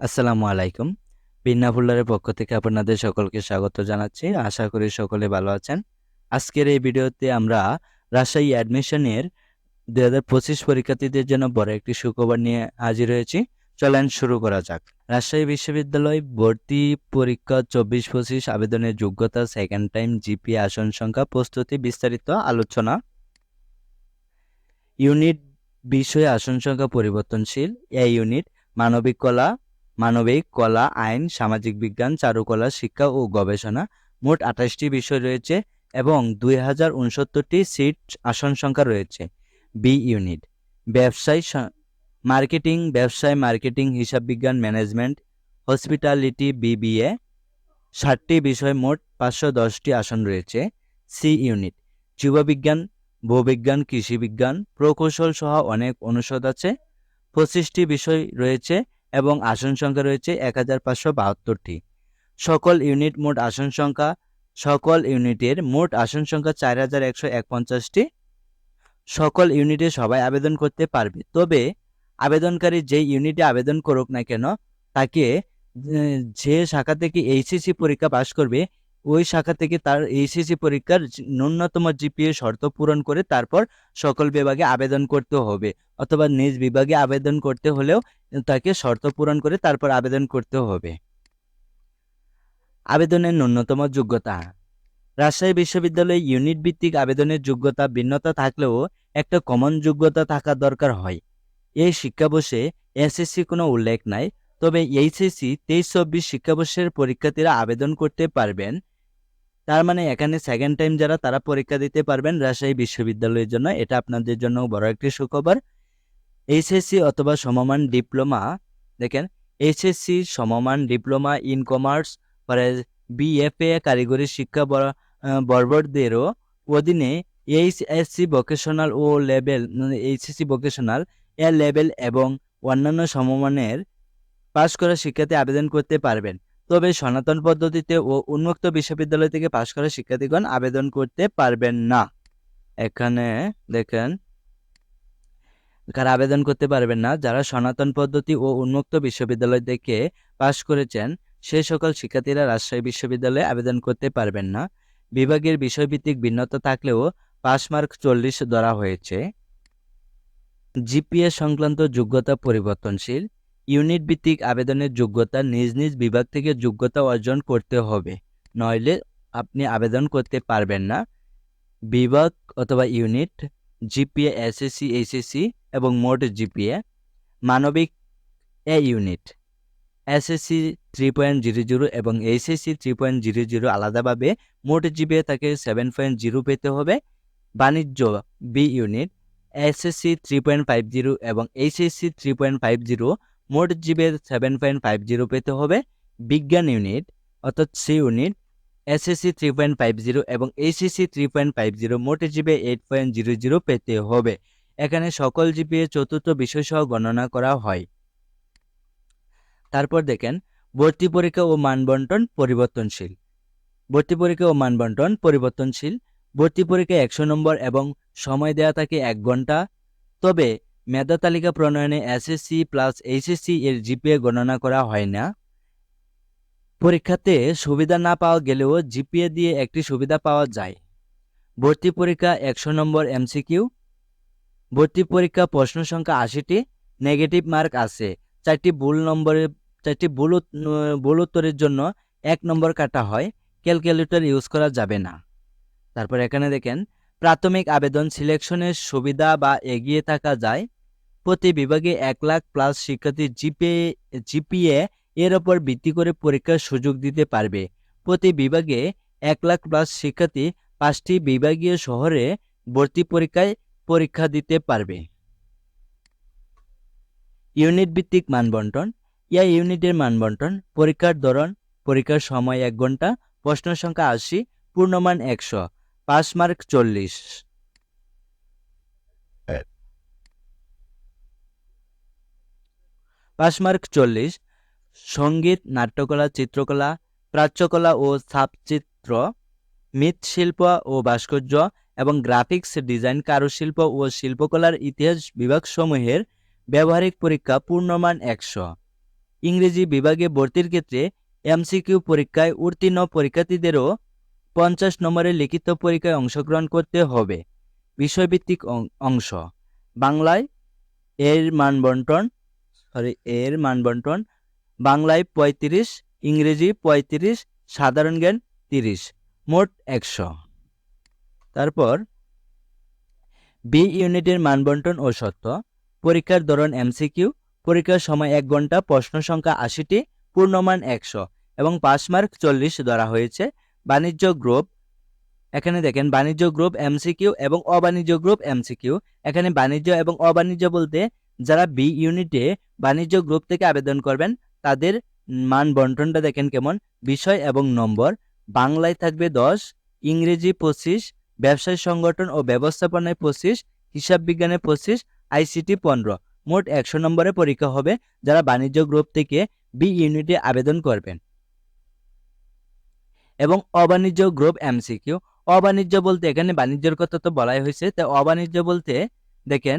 আসসালামু আলাইকুম। বিন্না ফুল্লারের পক্ষ থেকে আপনাদের সকলকে স্বাগত জানাচ্ছি। আশা করি সকলে ভালো আছেন। আজকের এই ভিডিওতে আমরা রাজশাহী অ্যাডমিশনের দুই হাজার পঁচিশ পরীক্ষার্থীদের জন্য বড় একটি সুখবর নিয়ে হাজির হয়েছি। চলেন শুরু করা যাক। রাজশাহী বিশ্ববিদ্যালয় ভর্তি পরীক্ষা চব্বিশ পঁচিশ আবেদনের যোগ্যতা সেকেন্ড টাইম জিপি আসন সংখ্যা, প্রস্তুতি, বিস্তারিত আলোচনা। ইউনিট বিষয়ে আসন সংখ্যা পরিবর্তনশীল। এ ইউনিট, মানবিক কলা মানবিক কলা, আইন, সামাজিক বিজ্ঞান, চারুকলা, শিক্ষা ও গবেষণা মোট আঠাশটি বিষয় রয়েছে এবং দুই হাজার উনসত্তরটি সিট আসন সংখ্যা রয়েছে। বি ইউনিট ব্যবসায় মার্কেটিং ব্যবসায় মার্কেটিং হিসাব বিজ্ঞান ম্যানেজমেন্ট হসপিটালিটি বিবিএ ষাটটি বিষয় মোট পাঁচশো দশটি আসন রয়েছে। সি ইউনিট জীববিজ্ঞান ভূবিজ্ঞান কৃষিবিজ্ঞান প্রকৌশল সহ অনেক অনুষদ আছে। পঁচিশটি বিষয় রয়েছে এবং আসন সংখ্যা রয়েছে এক হাজার পাঁচশো বাহাত্তরটি। সকল ইউনিট মোট আসন সংখ্যা, সকল ইউনিটের মোট আসন সংখ্যা চার হাজার একশো একপঞ্চাশটি। সকল ইউনিটে সবাই আবেদন করতে পারবে। তবে আবেদনকারী যে ইউনিটে আবেদন করুক না কেন, তাকে যে শাখা থেকে এইচএসি পরীক্ষা পাশ করবে ওই শাখা থেকে তার এইচএসসি পরীক্ষার ন্যূনতম জিপিএ শর্ত পূরণ করে তারপর সকল বিভাগে আবেদন করতে হবে। অথবা নিজ বিভাগে আবেদন করতে হলেও তাকে শর্ত পূরণ করে তারপর আবেদন করতে হবে। আবেদনের ন্যূনতম যোগ্যতা। রাজশাহী বিশ্ববিদ্যালয়ে ইউনিট ভিত্তিক আবেদনের যোগ্যতা ভিন্নতা থাকলেও একটা কমন যোগ্যতা থাকা দরকার হয়। এই শিক্ষাবর্ষে এসএসসি কোনো উল্লেখ নাই, তবে এইচএসসি তেইশ চব্বিশ শিক্ষাবর্ষের পরীক্ষার্থীরা আবেদন করতে পারবেন। তার মানে এখানে সেকেন্ড টাইম যারা, তারা পরীক্ষা দিতে পারবেন রাজশাহী বিশ্ববিদ্যালয়ের জন্য। এটা আপনাদের জন্য বড় একটি সুখবর। এইচএসসি অথবা সমমান ডিপ্লোমা, দেখেন, এইচএসসি সমমান ডিপ্লোমা ইন কমার্স, পরে বিএফএ কারিগরি শিক্ষা বর্বরদেরও অধীনে HSC vocational O level HSC vocational A level এবং অন্যান্য সমমানের পাশ করা শিক্ষার্থী আবেদন করতে পারবেন। তবে সনাতন পদ্ধতিতে ও উন্মুক্ত বিশ্ববিদ্যালয় থেকে পাশ করা শিক্ষার্থীগণ আবেদন করতে পারবেন না। এখানে দেখেন, কারা আবেদন করতে পারবেন না, যারা সনাতন পদ্ধতি ও উন্মুক্ত বিশ্ববিদ্যালয় থেকে পাশ করেছেন, সে সকল শিক্ষার্থীরা রাজশাহী বিশ্ববিদ্যালয়ে আবেদন করতে পারবেন না। বিভাগের বিষয়ভিত্তিক ভিন্নতা থাকলেও পাস মার্ক চল্লিশ ধরা হয়েছে। জিপিএ সংক্রান্ত যোগ্যতা পরিবর্তনশীল। ইউনিট ভিত্তিক আবেদনের যোগ্যতা নিজ নিজ বিভাগ থেকে যোগ্যতা অর্জন করতে হবে। নইলে আপনি আবেদন করতে পারবেন না। বিভাগ অথবা ইউনিট, জিপিএ, এসএসসি, এইচএসসি এবং মোট জিপিএ। মানবিক A unit, SSC three point zero zero এবং HSC three point zero zero আলাদাভাবে মোট জিপিএ তাকে সেভেন পয়েন্ট জিরো পেতে হবে। বাণিজ্য, B unit, SSC three point five zero এবং HSC three point five zero মোট GPA seven point five zero পেতে হবে। বিজ্ঞান ইউনিট অর্থাৎ C unit SSC three point five zero এবং HSC three point five zero মোট GPA eight point zero zero পেতে হবে। এখানে সকল জিপিএ চতুর্থ বিষয় সহ গণনা করা হয়। তারপর দেখেন, ভর্তি পরীক্ষা ও মানবন্টন পরিবর্তনশীল। ভর্তি পরীক্ষা ও মানবন্টন পরিবর্তনশীল। ভর্তি পরীক্ষা একশো নম্বর এবং সময় দেওয়া থাকে এক ঘণ্টা। তবে মেধা তালিকা প্রণয়নে এসএসসি প্লাস এইচএসসি এর জিপিএ গণনা করা হয় না? পরীক্ষাতে সুবিধা না পাওয়া গেলেও জিপিএ দিয়ে একটি সুবিধা পাওয়া যায়। ভর্তি পরীক্ষা একশো নম্বর এমসিকিউ ভর্তি পরীক্ষা প্রশ্ন সংখ্যা আশিটি নেগেটিভ মার্ক আছে। চারটি ভুল নম্বরে চারটি ভুল ভুল উত্তরের জন্য এক নম্বর কাটা হয়। ক্যালকুলেটর ইউজ করা যাবে না। তারপর এখানে দেখেন, প্রাথমিক আবেদন সিলেকশনের সুবিধা বা এগিয়ে থাকা যায়। প্রতি বিভাগে এক লাখ প্লাস শিক্ষার্থী জিপিএ জিপিএ এর ওপর ভিত্তি করে পরীক্ষার সুযোগ দিতে পারবে। প্রতি বিভাগে এক লাখ প্লাস শিক্ষার্থী পাঁচটি বিভাগীয় শহরে ভর্তি পরীক্ষায় পরীক্ষা দিতে পারবে। ইউনিট ভিত্তিক মানবন্টন। ইয়া ইউনিটের মানবন্টন, পরীক্ষার ধরন, পরীক্ষার সময় এক ঘণ্টা, প্রশ্ন সংখ্যা আশি, পূর্ণমান একশো পাস মার্ক চল্লিশ। পাস মার্ক চল্লিশ, সংগীত, নাট্যকলা, চিত্রকলা, প্রাচ্যকলা ও ছাপচিত্র, মৃৎশিল্প ও ভাস্কর্য এবং গ্রাফিক্স ডিজাইন, কারুশিল্প ও শিল্পকলার ইতিহাস বিভাগসমূহের ব্যবহারিক পরীক্ষা পূর্ণমান একশো। ইংরেজি বিভাগে ভর্তির ক্ষেত্রে এমসিকিউ পরীক্ষায় উত্তীর্ণ পরীক্ষার্থীদেরও পঞ্চাশ নম্বরের লিখিত পরীক্ষায় অংশগ্রহণ করতে হবে। বিষয়ভিত্তিক অংশ। বাংলায় এর মান বন্টন সরি এর মান বন্টন বাংলায় পঁয়ত্রিশ, ইংরেজি পঁয়ত্রিশ, সাধারণ জ্ঞান তিরিশ, মোট একশো। তারপর বি ইউনিটের মানবন্টন ও সত্য, পরীক্ষার ধরন এমসিকিউ পরীক্ষার সময় এক ঘণ্টা, প্রশ্ন সংখ্যা আশিটি, পূর্ণমান একশো এবং পাস মার্ক চল্লিশ ধরা হয়েছে। বাণিজ্য গ্রুপ, এখানে দেখেন, বাণিজ্য গ্রুপ এমসিকিউ এবং অবাণিজ্য গ্রুপ এমসিকিউ এখানে বাণিজ্য এবং অবাণিজ্য বলতে যারা বি ইউনিটে বাণিজ্য গ্রুপ থেকে আবেদন করবেন, তাদের মান বন্টনটা দেখেন কেমন? বিষয় এবং নম্বর। বাংলায় থাকবে দশ, ইংরেজি পঁচিশ, ব্যবসায় সংগঠন ও ব্যবস্থাপনায় পঁচিশ, হিসাব বিজ্ঞানে পঁচিশ আইসিটি পনেরো। মোট একশো নম্বরে পরীক্ষা হবে যারা বাণিজ্য গ্রুপ থেকে বি ইউনিটে আবেদন করবেন। এবং অবাণিজ্য গ্রুপ এমসিকিউ অবাণিজ্য বলতে এখানে বাণিজ্যের কথা তো বলাই হয়েছে। তাই অবাণিজ্য বলতে দেখেন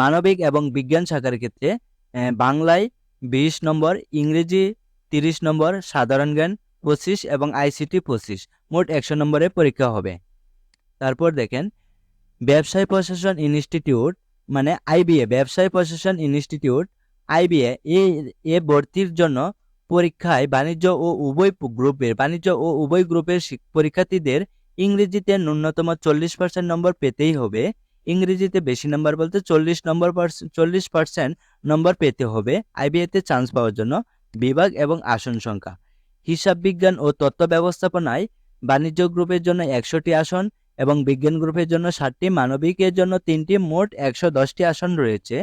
মানবিক এবং বিজ্ঞান শাখার ক্ষেত্রে বাংলায় বিশ নম্বর, ইংরেজি তিরিশ নম্বর, সাধারণ জ্ঞান পঁচিশ এবং আইসিটি পঁচিশ। মোট একশো নম্বরে পরীক্ষা হবে। তারপর দেখেন, ব্যবসায় প্রশাসন ইনস্টিটিউট মানে আইবিএ ব্যবসায় প্রশাসন ইনস্টিটিউট আইবিএ এ ভর্তির জন্য পরীক্ষায় বাণিজ্য ও উভয় গ্রুপের, বাণিজ্য ও উভয় গ্রুপের পরীক্ষার্থীদের ইংরেজিতে ন্যূনতম চল্লিশ পার্সেন্ট নম্বর পেতেই হবে। ইংরেজিতে বেশি নম্বর বলতে চল্লিশ নম্বর চল্লিশ পার্সেন্ট নম্বর পেতে হবে আইবিএতে চান্স পাওয়ার জন্য বিভাগ এবং আসন সংখ্যা। হিসাব বিজ্ঞান ও তত্ত্ব ব্যবস্থাপনায় বাণিজ্য গ্রুপের জন্য একশোটি আসন এবং বিজ্ঞান গ্রুপের জন্য ষাটটি, মানবিকের জন্য তিনটি, মোট একশো দশটি আসন রয়েছে।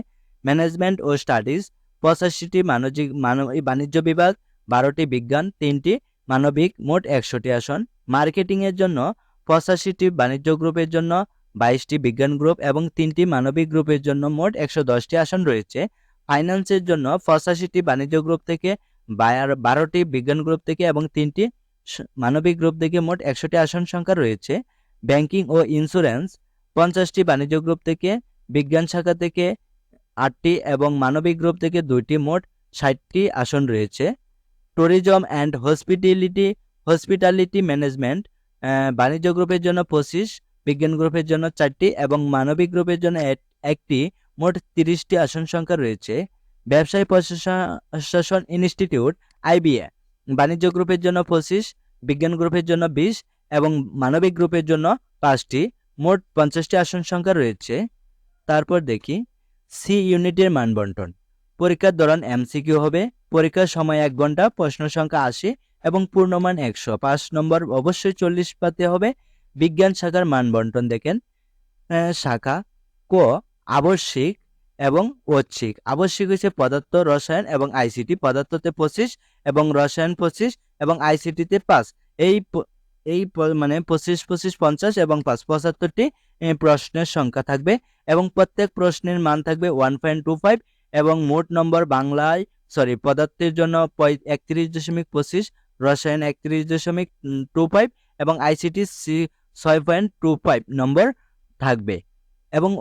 ম্যানেজমেন্ট ও স্টাডিজ পঁচাশিটি মানবিক মানব বাণিজ্য বিভাগ, বারোটি বিজ্ঞান, তিনটি মানবিক, মোট একশোটি আসন। মার্কেটিংয়ের জন্য পঁচাশিটি বাণিজ্য গ্রুপের জন্য বাইশটি বিজ্ঞান গ্রুপ এবং তিনটি মানবিক গ্রুপের জন্য মোট একশো দশটি আসন রয়েছে। ফাইন্যান্সের জন্য পঁচাশিটি বাণিজ্য গ্রুপ থেকে বারোটি বিজ্ঞান গ্রুপ থেকে এবং তিনটি মানবিক গ্রুপ থেকে মোট একশোটি আসন সংখ্যা রয়েছে। ব্যাংকিং ও ইন্স্যুরেন্স পঞ্চাশটি বাণিজ্য গ্রুপ থেকে, বিজ্ঞান শাখা থেকে আটটি এবং মানবিক গ্রুপ থেকে দুইটি মোট ষাটটি আসন রয়েছে। Tourism and hospitality hospitality management বাণিজ্য গ্রুপের জন্য পঁচিশ বিজ্ঞান গ্রুপের জন্য চারটি এবং মানবিক গ্রুপের জন্য এক- একটি মোট তিরিশটি আসন সংখ্যা রয়েছে। ব্যবসায়ী প্রশাসন- ইনস্টিটিউট, আইবিএ, বাণিজ্য গ্রুপের জন্য পঁচিশ, বিজ্ঞান গ্রুপের জন্য বিশ এবং মানবিক গ্রুপের জন্য পাঁচটি, মোট পঞ্চাশটি আসন সংখ্যা রয়েছে। তারপর দেখি, সি ইউনিটের মান বন্টন পরীক্ষার দৌরান এমসিকিউ হবে। পরীক্ষার সময় এক ঘণ্টা, প্রশ্ন সংখ্যা আশি এবং পূর্ণমান একশো। পাঁচ নম্বর অবশ্যই চল্লিশ পাতে হবে। বিজ্ঞান শাখার মান বন্টন দেখেন শাখা, ক, আবশ্যিক এবং ঐচ্ছিক। আবশ্যিক হচ্ছে পদার্থ, রসায়ন এবং আইসিটি পদার্থতে পঁচিশ এবং রসায়ন পঁচিশ এবং আইসিটিতে পাঁচ। এই এই মানে পঁচিশ পঁচিশ, পঞ্চাশ এবং পাঁচ। পঁচাত্তরটি প্রশ্নের সংখ্যা থাকবে এবং প্রত্যেক প্রশ্নের মান থাকবে ওয়ান পয়েন্ট টু ফাইভ এবং মোট নম্বর বাংলায়, সরি, পদার্থের জন্য একত্রিশ দশমিক পঁচিশ, রসায়ন একত্রিশ দশমিক টু ফাইভ এবং আইসিটি সি ছয় পয়েন্ট টু ফাইভ নম্বর থাকবে। এবং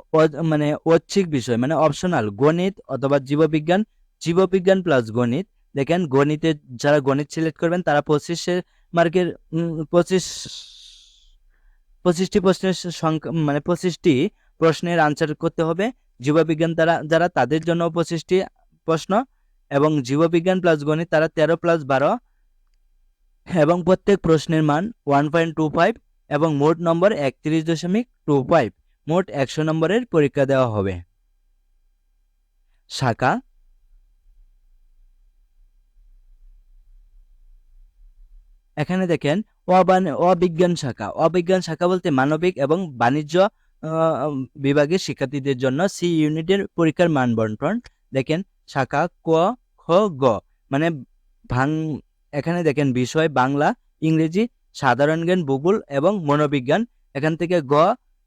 মানে ঐচ্ছিক বিষয় মানে অপশনাল গণিত অথবা জীববিজ্ঞান জীববিজ্ঞান প্লাস গণিত। দেখেন, গণিতে যারা গণিত সিলেক্ট করবেন, তারা পঁচিশের মার্কের পঁচিশ, পঁচিশটি প্রশ্নের সংখ্যা মানে পঁচিশটি প্রশ্নের আনসার করতে হবে। জীববিজ্ঞান তারা, যারা, তাদের জন্য পঁচিশটি প্রশ্ন। এবং জীববিজ্ঞান প্লাস গণিত তারা তেরো প্লাস বারো। এবং প্রত্যেক প্রশ্নের মান ওয়ান পয়েন্ট টু ফাইভ এবং মোট নম্বর একত্রিশ দশমিক টু ফাইভ মোট একশো নম্বরের পরীক্ষা দেওয়া হবে। শাখা। এখানে দেখেন অবিজ্ঞান শাখা। অবিজ্ঞান শাখা বলতে মানবিক এবং বাণিজ্য বিভাগের শিক্ষার্থীদের জন্য সি ইউনিটের পরীক্ষার মান বন্টন। দেখেন, শাখা ক, খ, গ। মানে ভাং এখানে দেখেন বিষয় বাংলা, ইংরেজি সাধারণ জ্ঞান, ভূগোল এবং মনোবিজ্ঞান। এখান থেকে গ,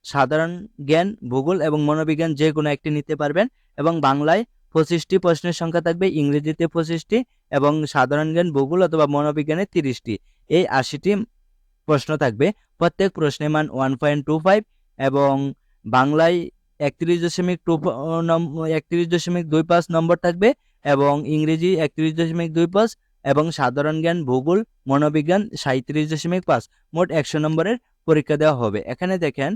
সাধারণ জ্ঞান, ভূগোল এবং মনোবিজ্ঞান যে কোনো একটি নিতে পারবেন এবং বাংলায় পঁচিশটি প্রশ্নের সংখ্যা থাকবে, ইংরেজিতে পঁচিশটি এবং সাধারণ জ্ঞান, ভূগোল অথবা মনোবিজ্ঞানে তিরিশটি। এই আশিটি প্রশ্ন থাকবে। প্রত্যেক প্রশ্নের মান ওয়ান পয়েন্ট টু ফাইভ এবং বাংলায় একত্রিশ দশমিক টু একত্রিশ দশমিক দুই পাঁচ নম্বর থাকবে এবং ইংরেজি একত্রিশ দশমিক দুই পাঁচ এবং সাধারণ জ্ঞান, ভূগোল, মনোবিজ্ঞান সাঁত্রিশ দশমিক পাঁচ। মোট একশো নম্বরের পরীক্ষা দেওয়া হবে। এখানে দেখেন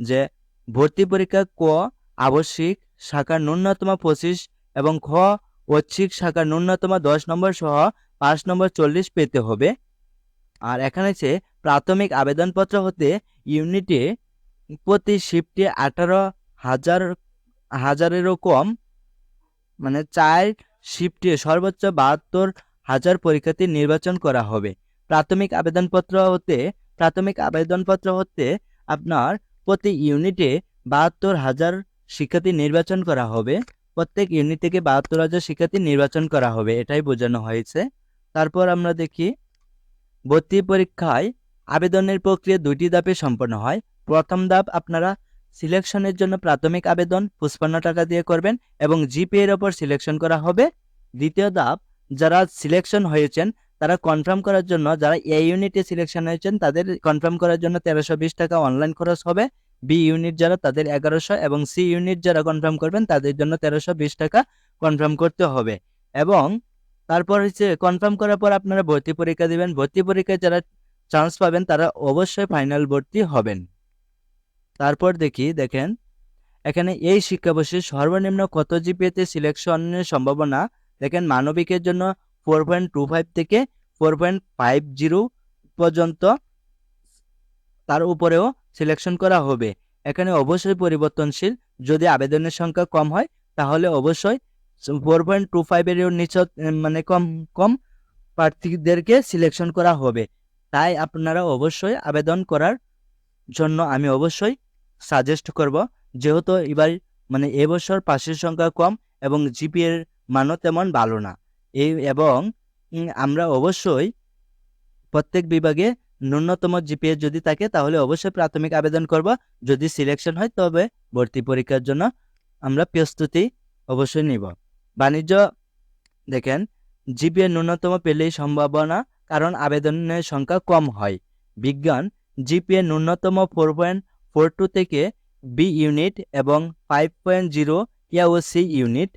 যে ভর্তি পরীক্ষা ক আবশ্যিক শাখার ন্যূনতম পঁচিশ এবং খ ঐচ্ছিক শাখার ন্যূনতম দশ নম্বর সহ পাঁচ নম্বর চল্লিশ পেতে হবে। আর এখানে হচ্ছে প্রাথমিক আবেদনপত্র হতে ইউনিটে প্রতি শিফটে আঠারো হাজার, হাজারেরও কম মানে চার শিফটে সর্বোচ্চ বাহাত্তর হাজার পরীক্ষার্থী নির্বাচন করা হবে। প্রাথমিক আবেদনপত্র হতে, প্রাথমিক আবেদনপত্র হতে আপনার প্রতি ইউনিটে বাহাত্তর হাজার শিক্ষার্থী নির্বাচন করা হবে। প্রত্যেক ইউনিট থেকে বাহাত্তর হাজার শিক্ষার্থী নির্বাচন করা হবে, এটাই বোঝানো হয়েছে। তারপর আমরা দেখি, ভর্তি পরীক্ষায় আবেদনের প্রক্রিয়া দুটি ধাপে সম্পন্ন হয়। প্রথম ধাপ আপনারা সিলেকশনের জন্য প্রাথমিক আবেদন, পঁচপান্ন টাকা দিয়ে করবেন এবং জিপে এর ওপর সিলেকশন করা হবে। দ্বিতীয় ধাপ যারা সিলেকশন হয়েছেন, তারা কনফার্ম করার জন্য যারা এ ইউনিটে সিলেকশন হয়েছেন, তাদের কনফার্ম করার জন্য তেরোশো বিশ টাকা অনলাইন খরচ হবে। বি ইউনিট যারা, তাদের এগারোশো এবং সি ইউনিট যারা কনফার্ম করবেন, তাদের জন্য তেরোশো বিশ টাকা কনফার্ম করতে হবে। এবং তারপর হচ্ছে কনফার্ম করার পর আপনারা ভর্তি পরীক্ষা দিবেন। ভর্তি পরীক্ষায় যারা চান্স পাবেন, তারা অবশ্যই ফাইনাল ভর্তি হবেন। তারপর দেখি, দেখেন, এখানে এই শিক্ষাবর্ষে সর্বনিম্ন কত জিপিএতে সিলেকশনের সম্ভাবনা দেখেন মানবিকের জন্য ফোর পয়েন্ট টু ফাইভ থেকে ফোর পয়েন্ট ফাইভ জিরো পর্যন্ত তার উপরেও সিলেকশন করা হবে। এখানে অবশ্যই পরিবর্তনশীল, যদি আবেদনের সংখ্যা কম হয়, তাহলে অবশ্যই ফোর পয়েন্ট টু ফাইভের নিচে মানে কম কম প্রার্থীদেরকে সিলেকশন করা হবে। তাই আপনারা অবশ্যই আবেদন করার জন্য আমি অবশ্যই সাজেস্ট করব, যেহেতু এবার মানে এবছর পাশের সংখ্যা কম এবং জিপিএর মানও তেমন ভালো না। এই এবং আমরা অবশ্যই প্রত্যেক বিভাগে ন্যূনতম জিপিএ যদি থাকে, তাহলে অবশ্যই প্রাথমিক আবেদন করব। যদি সিলেকশন হয়, তবে ভর্তি পরীক্ষার জন্য আমরা প্রস্তুতি অবশ্যই নিব। বাণিজ্য, দেখেন, জিপিএ ন্যূনতম পেলেই সম্ভাবনা কারণ আবেদনের সংখ্যা কম হয়। বিজ্ঞান, জিপিএ ন্যূনতম ফোর পয়েন্ট ফোর টু থেকে বি ইউনিট এবং ফাইভ পয়েন্ট জিরো ইয়া ও সি ইউনিট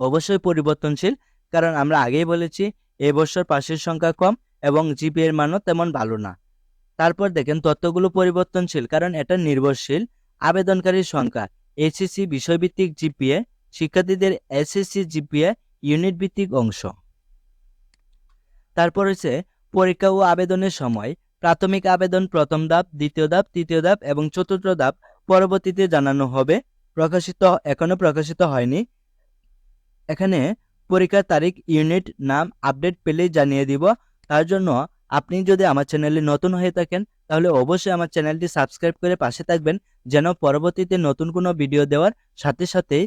অবশ্যই পরিবর্তনশীল। কারণ আমরা আগেই বলেছি, এবছর পাশের সংখ্যা কম এবং জিপিএ এর মানও তেমন ভালো না। তারপর দেখেন, তথ্যগুলো পরিবর্তনশীল, কারণ এটা নির্ভরশীল, আবেদনকারীর সংখ্যা এসএসসি বিষয়ভিত্তিক জিপিএ শিক্ষার্থীদের এসএসসি জিপিএ ইউনিট ভিত্তিক অংশ। তারপর হচ্ছে, পরীক্ষা ও আবেদনের সময়, প্রাথমিক আবেদন প্রথম ধাপ, দ্বিতীয় ধাপ, তৃতীয় ধাপ এবং চতুর্থ ধাপ পরবর্তীতে জানানো হবে। প্রকাশিত, এখনও প্রকাশিত হয়নি। এখানে পরীক্ষার তারিখ ইউনিট নাম আপডেট পেলেই জানিয়ে দিব। তার জন্য আপনি যদি আমার চ্যানেলে নতুন হয়ে থাকেন, তাহলে অবশ্যই আমার চ্যানেলটি সাবস্ক্রাইব করে পাশে থাকবেন, যেন পরবর্তীতে নতুন কোনো ভিডিও দেওয়ার সাথে সাথে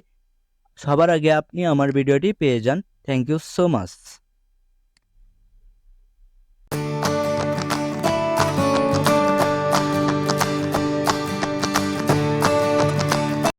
সবার আগে আপনি আমার ভিডিওটি পেয়ে যান। Thank you so much